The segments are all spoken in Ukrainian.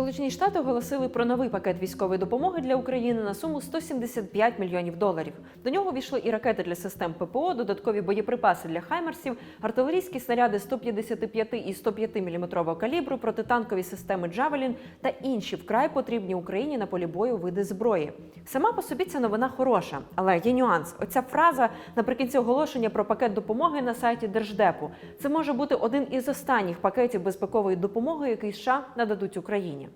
Сполучені Штати оголосили про новий пакет військової допомоги для України на суму 175 мільйонів доларів. До нього війшли і ракети для систем ППО, додаткові боєприпаси для хаймерсів, артилерійські снаряди 155 і 105 мм калібру, протитанкові системи Джавелін та інші вкрай потрібні Україні на полі бою види зброї. Сама по собі ця новина хороша, але є нюанс. Оця фраза наприкінці оголошення про пакет допомоги на сайті Держдепу. Це може бути один із останніх пакетів безпекової допомоги, який США нададуть Україні.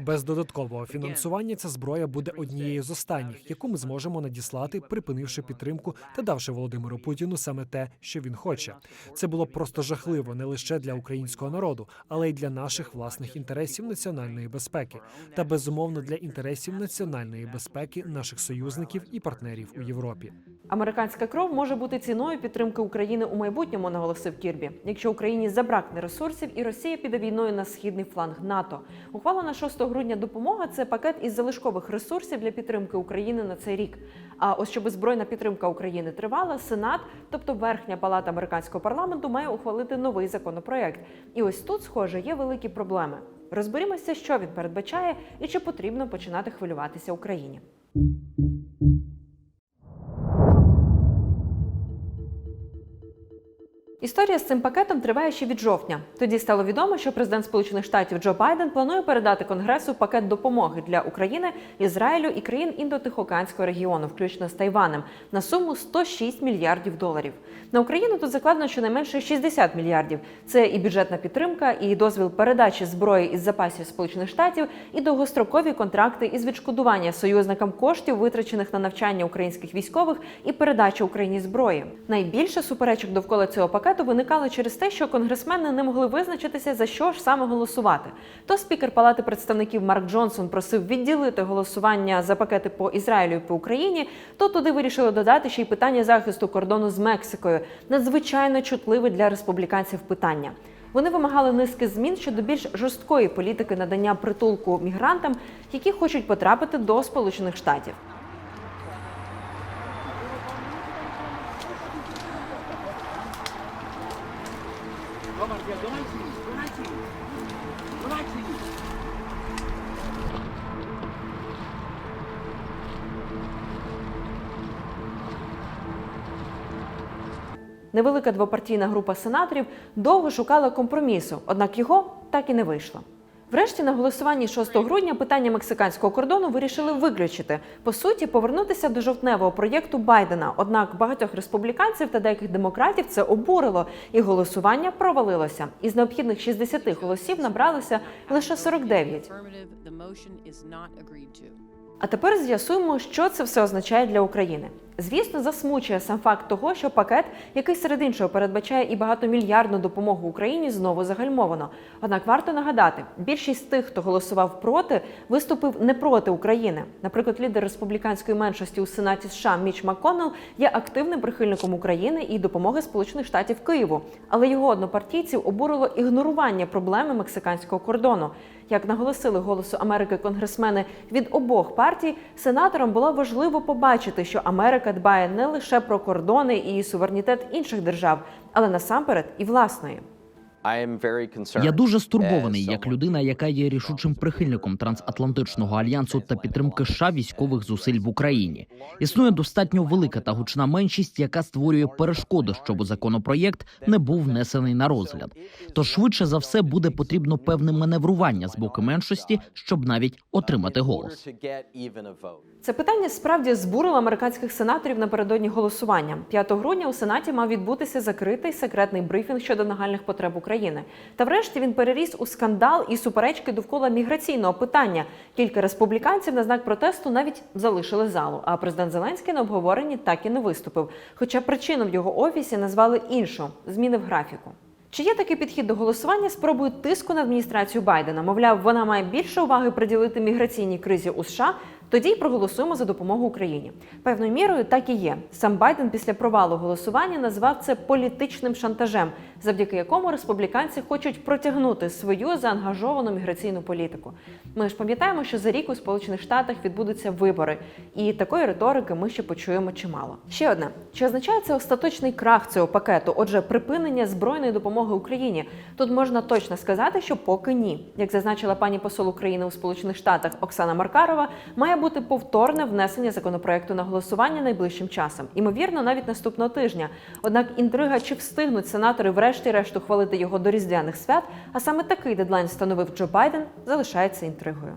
Без додаткового фінансування ця зброя буде однією з останніх, яку ми зможемо надіслати, припинивши підтримку та давши Володимиру Путіну саме те, що він хоче. Це було просто жахливо не лише для українського народу, але й для наших власних інтересів національної безпеки, та безумовно для інтересів національної безпеки наших союзників і партнерів у Європі. Американська кров може бути ціною підтримки України у майбутньому, наголосив Кірбі. Якщо Україні забракне ресурсів, і Росія піде війною на східний фланг НАТО. Ухвалена 6 грудня допомога це пакет із залишкових ресурсів для підтримки України на цей рік. А ось щоб збройна підтримка України тривала, Сенат, тобто верхня палата американського парламенту, має ухвалити новий законопроект. І ось тут, схоже, є великі проблеми. Розберімося, що він передбачає і чи потрібно починати хвилюватися Україні. Історія з цим пакетом триває ще від жовтня. Тоді стало відомо, що президент Сполучених Штатів Джо Байден планує передати Конгресу пакет допомоги для України, Ізраїлю і країн індотихоокеанського регіону, включно з Тайванем, на суму 106 мільярдів доларів. На Україну тут закладено щонайменше 60 мільярдів. Це і бюджетна підтримка, і дозвіл передачі зброї із запасів Сполучених Штатів, і довгострокові контракти із відшкодування союзникам коштів, витрачених на навчання українських військових і передачу Україні зброї. Найбільше суперечок довкола цього пакету виникало через те, що конгресмени не могли визначитися за що ж саме голосувати. То спікер Палати представників Марк Джонсон просив відділити голосування за пакети по Ізраїлю і по Україні, то туди вирішили додати ще й питання захисту кордону з Мексикою, надзвичайно чутливе для республіканців питання. Вони вимагали низки змін щодо більш жорсткої політики надання притулку мігрантам, які хочуть потрапити до Сполучених Штатів. Невелика двопартійна група сенаторів довго шукала компромісу, однак його так і не вийшло. Врешті на голосуванні 6 грудня питання мексиканського кордону вирішили виключити. По суті, повернутися до жовтневого проєкту Байдена. Однак багатьох республіканців та деяких демократів це обурило, і голосування провалилося. Із необхідних 60 голосів набралося лише 49. А тепер з'ясуємо, що це все означає для України. Звісно, засмучує сам факт того, що пакет, який серед іншого передбачає і багатомільярдну допомогу Україні, знову загальмовано. Однак варто нагадати, більшість тих, хто голосував проти, виступив не проти України. Наприклад, лідер республіканської меншості у Сенаті США Міч Макконнелл є активним прихильником України і допомоги Сполучених Штатів Києву. Але його однопартійців обурило ігнорування проблеми мексиканського кордону. Як наголосили голосу Америки конгресмени від обох партій, сенаторам було важливо побачити, що Америка дбає не лише про кордони і суверенітет інших держав, але насамперед і власної. Я дуже стурбований як людина, яка є рішучим прихильником трансатлантичного альянсу та підтримки США військових зусиль в Україні. Існує достатньо велика та гучна меншість, яка створює перешкоди, щоб законопроєкт не був внесений на розгляд. Тож швидше за все буде потрібно певне маневрування з боку меншості, щоб навіть отримати голос. Це питання справді збурило американських сенаторів напередодні голосування. 5 грудня у Сенаті мав відбутися закритий секретний брифінг щодо нагальних потреб України. Та врешті він переріс у скандал і суперечки довкола міграційного питання. Кілька республіканців на знак протесту навіть залишили залу. А президент Зеленський на обговоренні так і не виступив. Хоча причину в його офісі назвали іншу зміни в графіку. Чи є такий підхід до голосування спробою тиску на адміністрацію Байдена? Мовляв, вона має більше уваги приділити міграційній кризі у США, Тоді й проголосуємо за допомогу Україні. Певною мірою так і є. Сам Байден після провалу голосування назвав це політичним шантажем, завдяки якому республіканці хочуть протягнути свою заангажовану міграційну політику. Ми ж пам'ятаємо, що за рік у Сполучених Штатах відбудуться вибори, і такої риторики ми ще почуємо чимало. Ще одне: чи означає це остаточний крах цього пакету? Отже, припинення збройної допомоги Україні. Тут можна точно сказати, що поки ні. Як зазначила пані посол України у Сполучених Штатах Оксана Маркарова, має бути повторне внесення законопроекту на голосування найближчим часом. Імовірно, навіть наступного тижня. Однак інтрига, чи встигнуть сенатори врешті-решт ухвалити його до різдвяних свят, а саме такий дедлайн встановив Джо Байден, залишається інтригою.